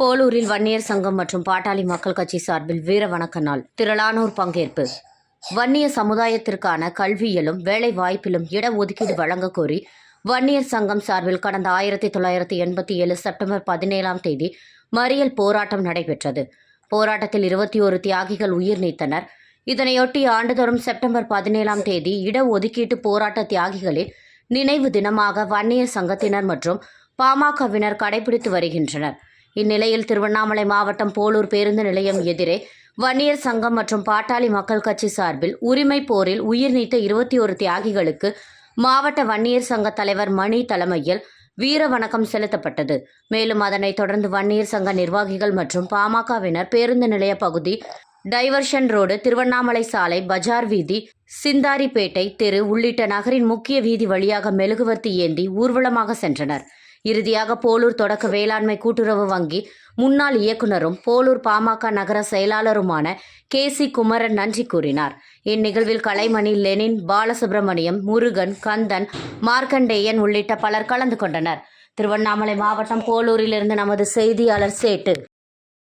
போலூரில் வன்னியர் சங்கம் மற்றும் பாட்டாளி மக்கள் கட்சி சார்பில் வீர வணக்க நாள் திரளானோர் பங்கேற்பு. வன்னிய சமுதாயத்திற்கான கல்வியிலும் வேலை வாய்ப்பிலும் இடஒதுக்கீடு வழங்க கோரி வன்னியர் சங்கம் சார்பில் கடந்த ஆயிரத்தி தொள்ளாயிரத்தி எண்பத்தி ஏழு செப்டம்பர் பதினேழாம் தேதி மறியல் போராட்டம் நடைபெற்றது. போராட்டத்தில் இருபத்தி ஒரு தியாகிகள் உயிர் நீத்தனர். இதனையொட்டி ஆண்டுதோறும் செப்டம்பர் பதினேழாம் தேதி இடஒதுக்கீட்டு போராட்ட தியாகிகளின் நினைவு தினமாக வன்னியர் சங்கத்தினர் மற்றும் பாமகவினர் கடைபிடித்து வருகின்றனர். இந்நிலையில் திருவண்ணாமலை மாவட்டம் போலூர் பேருந்து நிலையம் எதிரே வன்னியர் சங்கம் மற்றும் பாட்டாளி மக்கள் கட்சி சார்பில் உரிமை போரில் உயிர் நீத்த இருபத்தி ஒரு தியாகிகளுக்கு மாவட்ட வன்னியர் சங்க தலைவர் மணி தலைமையில் வீர வணக்கம் செலுத்தப்பட்டது. மேலும் அதனைத் தொடர்ந்து வன்னியர் சங்க நிர்வாகிகள் மற்றும் பாமகவினர் பேருந்து நிலைய பகுதி டைவர்ஷன் ரோடு திருவண்ணாமலை சாலை பஜார் வீதி சிந்தாரிப்பேட்டை தெரு உள்ளிட்ட நகரின் முக்கிய வீதி வழியாக மெழுகுவர்த்தி ஏந்தி ஊர்வலமாக சென்றனர். இறுதியாக போலூர் தொடக்க வேளாண்மை கூட்டுறவு வங்கி முன்னாள் இயக்குனரும் போலூர் பாமக நகர செயலாளருமான கே சி குமரன் நன்றி கூறினார். இந்நிகழ்வில் கலைமணி லெனின் பாலசுப்ரமணியம் முருகன் கந்தன் மார்க்கண்டேயன் உள்ளிட்ட பலர் கலந்து கொண்டனர். திருவண்ணாமலை மாவட்டம் போலூரிலிருந்து நமது செய்தியாளர் சேட்டு.